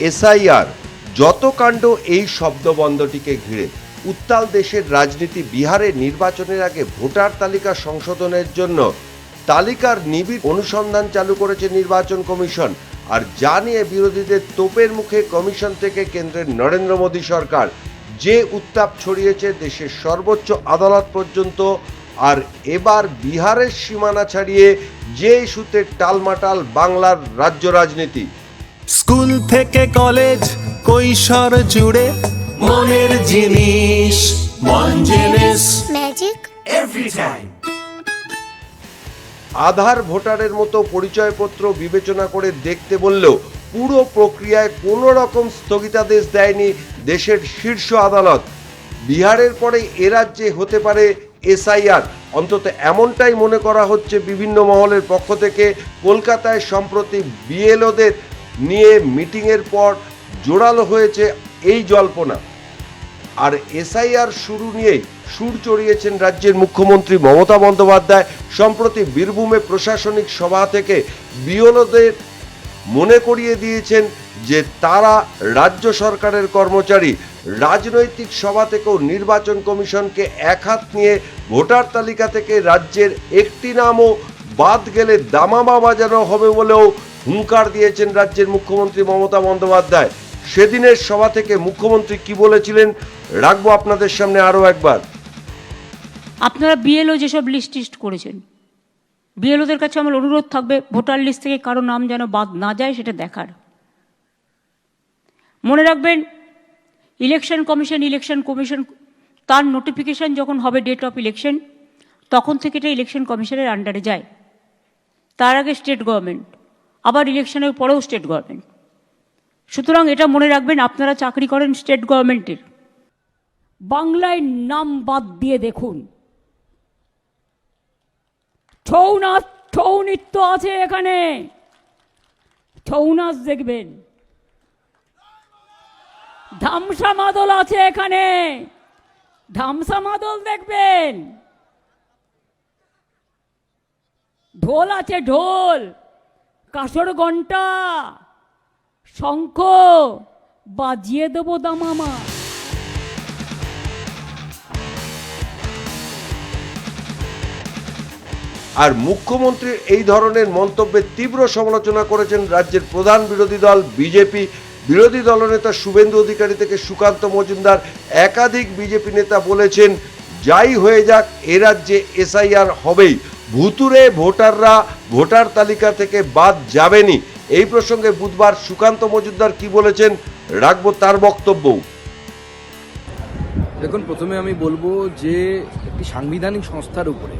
SIR, যত কাণ্ড এই শব্দবন্ধটিকে ঘিরে, উত্তাল দেশের রাজনীতি বিহারে নির্বাচনের আগে ভোটার তালিকা সংশোধনের জন্য তালিকার নিবিড় অনুসন্ধান চালু করেছে নির্বাচন কমিশন। আর যা নিয়ে বিরোধীদের তোপের মুখে কমিশন থেকে কেন্দ্রের নরেন্দ্র মোদী সরকার, যে উত্তাপ ছড়িয়েছে দেশের সর্বোচ্চ আদালত পর্যন্ত, আর এবার বিহারের সীমানা ছাড়িয়ে যে ইস্যুতে টালমাটাল বাংলার রাজ্য রাজনীতি। স্কুল থেকে কলেজ কৈশোর জুড়ে মনের জিনিস মন জিনিস ম্যাজিক এভরি টাইম আধার ভোটারের মতো পরিচয়পত্র বিবেচনা করে দেখতে বললেও পুরো প্রক্রিয়ায় কোনো রকম স্থগিতাদেশ দেয়নি দেশের শীর্ষ আদালত। বিহারের পরে এ রাজ্যে হতে পারে এসআইআর। অন্তত এমনটাই মনে করা হচ্ছে বিভিন্ন মহলের পক্ষ থেকে। কলকাতায় সম্প্রতি বিএলওদের নিয়ে মিটিংয়ের পর জোরালো হয়েছে এই জল্পনা। আর এসআইআর শুরু নিয়েই সুর চড়িয়েছেন রাজ্যের মুখ্যমন্ত্রী মমতা বন্দ্যোপাধ্যায়। সম্প্রতি বীরভূমে প্রশাসনিক সভা থেকে বিওলদের মনে করিয়ে দিয়েছেন যে তারা রাজ্য সরকারের কর্মচারী। রাজনৈতিক সভা থেকেও নির্বাচন কমিশনকে এক হাত নিয়ে ভোটার তালিকা থেকে রাজ্যের একটি নামও বাদ গেলে দামামা বাজানো হবে বলেও হুঙ্কার দিয়েছেন রাজ্যের মুখ্যমন্ত্রী মমতা বন্দ্যোপাধ্যায়। সেদিনের সভা থেকে মুখ্যমন্ত্রী কি বলেছিলেন, রাখব আপনাদের সামনে আরও একবার। আপনারা বিএলও যেসব লিস্ট টিস্ট করেছেন বিএলওদের কাছে আমার অনুরোধ থাকবে, ভোটার লিস্ট থেকে কারও নাম যেন বাদ না যায় সেটা দেখার। মনে রাখবেন ইলেকশন কমিশন ইলেকশন কমিশন তার নোটিফিকেশন যখন হবে ডেট অফ ইলেকশন তখন থেকে এটা ইলেকশন কমিশনের আন্ডারে যায়। তার আগে স্টেট গভর্নমেন্ট আবার ইলেকশনের পরেও স্টেট গভর্নমেন্ট সুতরাং এটা মনে রাখবেন, আপনারা চাকরি করেন স্টেট গভর্নমেন্টের বাংলায় নাম বাদ দিয়ে দেখুন। ছৌ নাচ ছৌ নৃত্য আছে এখানে। ছৌ নাচ দেখবেন। ধামসা মাদল আছে এখানে। ধামসা মাদল দেখবেন। ঢোল আছে ঢোল। কাসর ঘণ্টা শঙ্খ, বাজিয়ে দেবো দামামা। আর মুখ্যমন্ত্রীর এই ধরনের মন্তব্যের তীব্র সমালোচনা করেছেন রাজ্যের প্রধান বিরোধী দল বিজেপি। বিরোধী দলনেতা শুভেন্দু অধিকারী থেকে সুকান্ত মজুমদার একাধিক বিজেপি নেতা বলেছেন, যাই হয়ে যাক, এ রাজ্যে এসআইআর হবেই। ভুতুরে ভোটাররা ভোটার তালিকা থেকে বাদ যাবেনি। এই প্রসঙ্গে বুধবার সুকান্ত মজুমদার কি বলেছেন রাখব তার বক্তব্যও দেখুন, প্রথমে আমি বলব যে একটি সাংবিধানিক সংস্থার উপরে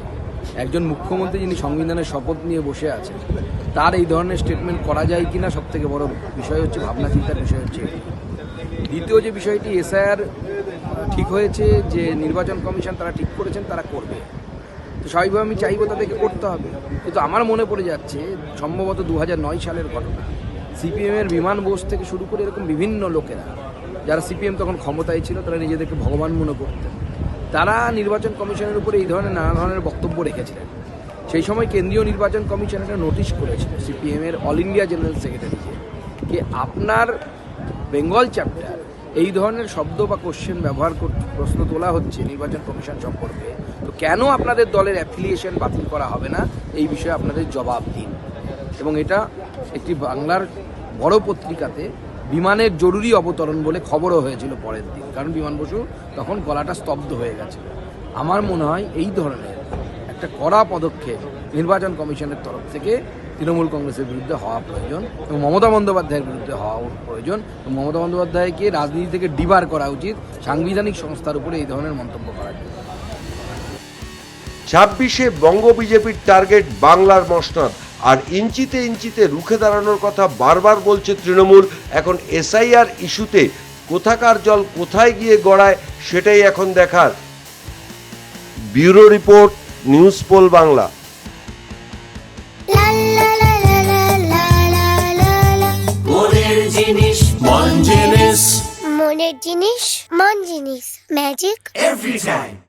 একজন মুখ্যমন্ত্রী যিনি সংবিধানের শপথ নিয়ে বসে আছেন, তার এই ধরনের স্টেটমেন্ট করা যায় কিনা সব থেকে বড় বিষয় হচ্ছে ভাবনা চিন্তার বিষয় হচ্ছে দ্বিতীয় যে বিষয়টি এসআইআর ঠিক হয়েছে যে নির্বাচন কমিশন তারা ঠিক করেছেন, তারা করবে। তো স্বাভাবিকভাবে আমি চাইব তাদেরকে করতে হবে। কিন্তু আমার মনে পড়ে যাচ্ছে, সম্ভবত দু সালের ঘটনা। সিপিএমের বিমান বোস থেকে শুরু করে এরকম বিভিন্ন লোকেরা, যারা সিপিএম তখন ক্ষমতায় ছিল, তারা নিজেদেরকে ভগবান মনে করতেন। তারা নির্বাচন কমিশনের উপরে এই ধরনের নানা ধরনের বক্তব্য রেখেছিলেন। সেই সময় কেন্দ্রীয় নির্বাচন কমিশন একটা নোটিশ করেছিল সিপিএমের অল ইন্ডিয়া জেনারেল সেক্রেটারিকে, যে আপনার বেঙ্গল চ্যাপ্টার এই ধরনের শব্দ বা কোশ্চেন ব্যবহার প্রশ্ন তোলা হচ্ছে নির্বাচন কমিশন সম্পর্কে। তো কেন আপনাদের দলের অ্যাফিলিয়েশন বাতিল করা হবে না? এই বিষয়ে আপনাদের জবাব দিন। এবং এটা একটি বাংলার বড় পত্রিকাতে বিমানের জরুরি অবতরণ বলে খবরও হয়েছিল পরের দিন। কারণ বিমান বসু তখন গলাটা স্তব্ধ হয়ে গেছে। আমার মনে হয় এই ধরনের একটা কড়া পদক্ষেপ নির্বাচন কমিশনের তরফ থেকে তৃণমূল কংগ্রেসের বিরুদ্ধে হওয়া প্রয়োজন এবং মমতা বন্দ্যোপাধ্যায়ের বিরুদ্ধে হওয়া প্রয়োজন এবং মমতা বন্দ্যোপাধ্যায়কে রাজনীতি থেকে ডিবার করা উচিত, সাংবিধানিক সংস্থার উপরে এই ধরনের মন্তব্য করা জন্য ছাব্বিশে বঙ্গ বিজেপির টার্গেট বাংলার মসনদ। আর ইঞ্চিতে ইঞ্চিতে রুখে দাঁড়ানোর কথা বারবার বলছে তৃণমূল, এখন এসআইআর ইস্যুতে কোথাকার জল কোথায় গিয়ে গড়ায় সেটাই এখন দেখার। Bureau report news poll Bangla মনের জিনিস মন জিনিস। মনের জিনিস মন জিনিস। Magic every time